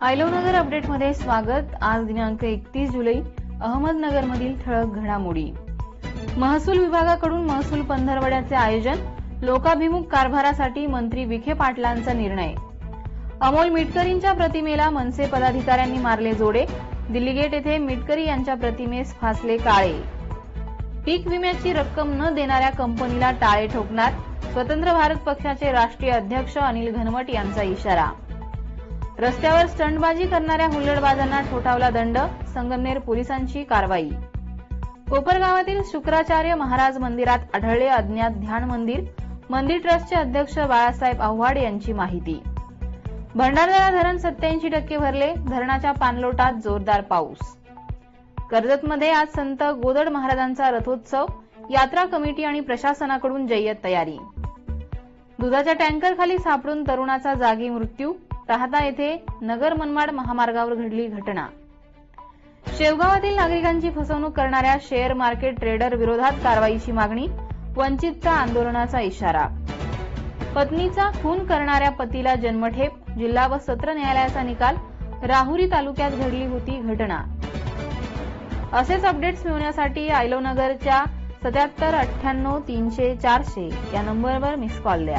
आयलोनगर अपडेटमध्ये स्वागत. आज दिनांक एकतीस जुलै अहमदनगरमधील ठळक घडामोडी. महसूल विभागाकडून महसूल पंधरवड्याचे आयोजन लोकाभिमुख कारभारासाठी मंत्री विखे पाटलांचा निर्णय. अमोल मिटकरींच्या प्रतिमेला मनसे पदाधिकाऱ्यांनी मारले जोडे. दिल्ली गेट येथे मिटकरी यांच्या प्रतिमेस फासले काळे. पीक विम्याची रक्कम न देणाऱ्या कंपनीला टाळे ठोकणार. स्वतंत्र भारत पक्षाचे राष्ट्रीय अध्यक्ष अनिल घनवट यांचा इशारा. रस्त्यावर स्टंटबाजी करणाऱ्या हुल्लडबाजांना ठोठावला दंड संगमनेर पोलिसांची कारवाई. कोपरगावातील शुक्राचार्य महाराज मंदिरात आढळले अज्ञात ध्यान मंदिर मंदिर ट्रस्टचे अध्यक्ष बाळासाहेब आव्हाड यांची माहिती. भंडारदरा धरण सत्याऐंशी टक्के भरले धरणाच्या पाणलोटात जोरदार पाऊस. कर्जतमध्ये आज संत गोदड महाराजांचा रथोत्सव यात्रा कमिटी आणि प्रशासनाकडून जय्यत तयारी. दुधाच्या टँकरखाली सापडून तरुणाचा जागी मृत्यू राहता येथे नगर मनमाड महामार्गावर घडली घटना. शेवगावातील नागरिकांची फसवणूक करणाऱ्या शेअर मार्केट ट्रेडर विरोधात कारवाईची मागणी वंचितचा आंदोलनाचा इशारा. पत्नीचा खून करणाऱ्या पतीला जन्मठेप जिल्हा व सत्र न्यायालयाचा निकाल राहुरी तालुक्यात घडली होती घटना. असेच अपडेट्स मिळवण्यासाठी आयलोनगरच्या सत्याहत्तर अठ्ठ्याण्णव तीनशे चारशे या नंबरवर मिस कॉल द्या.